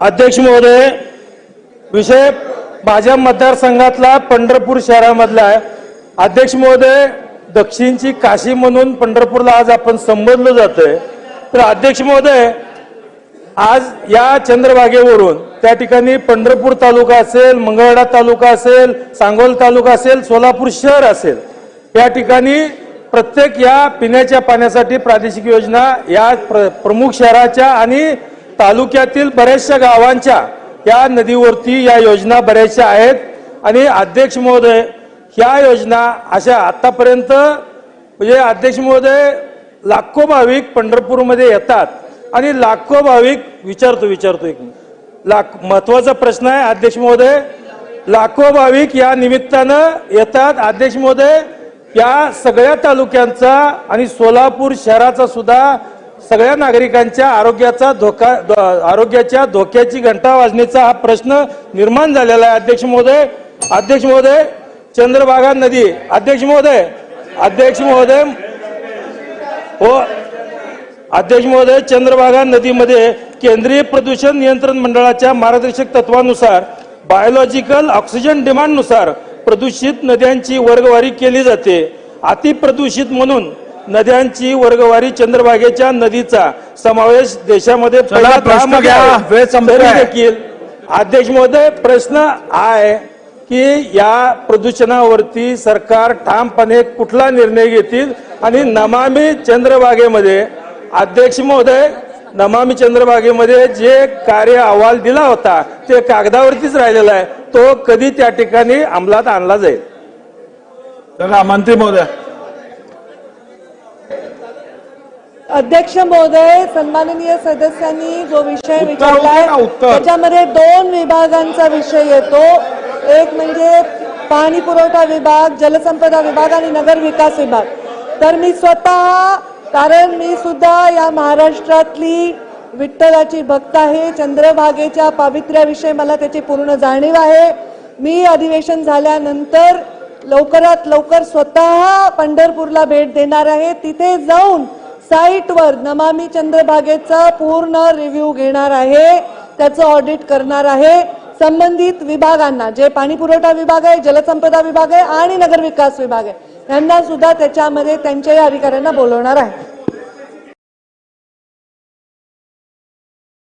अध्यक्ष महोदय विषय माझ्या मतदारसंघातला पंढरपूर शहरामधला आहे. अध्यक्ष महोदय दक्षिणची काशी म्हणून पंढरपूरला आज आपण संबोधलं जातंय. तर अध्यक्ष महोदय आज या चंद्रभागेवरून त्या ठिकाणी पंढरपूर तालुका असेल मंगळवेढा तालुका असेल सांगोल तालुका असेल सोलापूर शहर असेल या ठिकाणी प्रत्येक या पिण्याच्या पाण्यासाठी प्रादेशिक योजना या प्र- प्रमुख शहराच्या आणि तालुक्यातील बऱ्याचशा गावांच्या या नदीवरती या योजना बऱ्याचशा आहेत. आणि अध्यक्ष महोदय ह्या योजना अशा आतापर्यंत म्हणजे अध्यक्ष महोदय लाखो भाविक पंढरपूरमध्ये येतात. आणि लाखो भाविक विचारतो विचारतो एक लाख महत्त्वाचा प्रश्न आहे अध्यक्ष महोदय. लाखो भाविक या निमित्तानं येतात. अध्यक्ष महोदय या सगळ्या तालुक्यांचा आणि सोलापूर शहराचा सुद्धा सगळ्या नागरिकांच्या आरोग्याचा धोका आरोग्याच्या धोक्याची घंटा वाजण्याचा हा प्रश्न निर्माण झालेला आहे. अध्यक्ष महोदय अध्यक्ष महोदय चंद्रभागा नदी. अध्यक्ष महोदय अध्यक्ष महोदय हो. अध्यक्ष महोदय चंद्रभागा नदीमध्ये केंद्रीय प्रदूषण नियंत्रण मंडळाच्या मार्गदर्शक तत्वानुसार बायोलॉजिकल ऑक्सिजन डिमांडनुसार प्रदूषित नद्यांची वर्गवारी केली जाते. अतिप्रदूषित म्हणून नद्यांची वर्गवारी चंद्रभागेच्या नदीचा समावेश देशामध्ये देखील अध्यक्ष महोदय प्रश्न आहे. की या प्रदूषणावरती सरकार ठामपणे कुठला निर्णय घेतील? आणि नमामी चंद्रभागेमध्ये अध्यक्ष महोदय नमामी चंद्रभागेमध्ये जे कार्य अहवाल दिला होता ते कागदावरतीच राहिलेला आहे. तो कधी त्या ठिकाणी अंमलात आणला जाईल? मंत्री महोदय. अध्यक्ष महोदय सन्माननीय सदस्यांनी जो विषय विचारलाय. त्याच्यामध्ये दोन विभागांचा विषय येतो. एक म्हणजे पाणी पुरवठा विभाग जलसंपदा विभाग आणि नगर विकास विभाग. तर मी स्वतः कारण मी सुद्धा या महाराष्ट्रातली विठ्ठलाची भक्त आहे चंद्रभागेच्या पावित्र्याविषयी मला त्याची पूर्ण जाणीव आहे. मी अधिवेशन झाल्यानंतर लवकरात लवकर स्वतः पंढरपूरला भेट देणार आहे. तिथे जाऊन साईटवर नमामी चंद्रभागेचा पूर्ण रिव्ह्यू घेणार आहे. त्याचं ऑडिट करणार आहे. संबंधित विभागांना जे पाणी पुरवठा विभाग आहे जलसंपदा विभाग आहे आणि नगरविकास विभाग आहे यांना सुद्धा त्याच्यामध्ये त्यांच्याही अधिकाऱ्यांना बोलवणार आहे.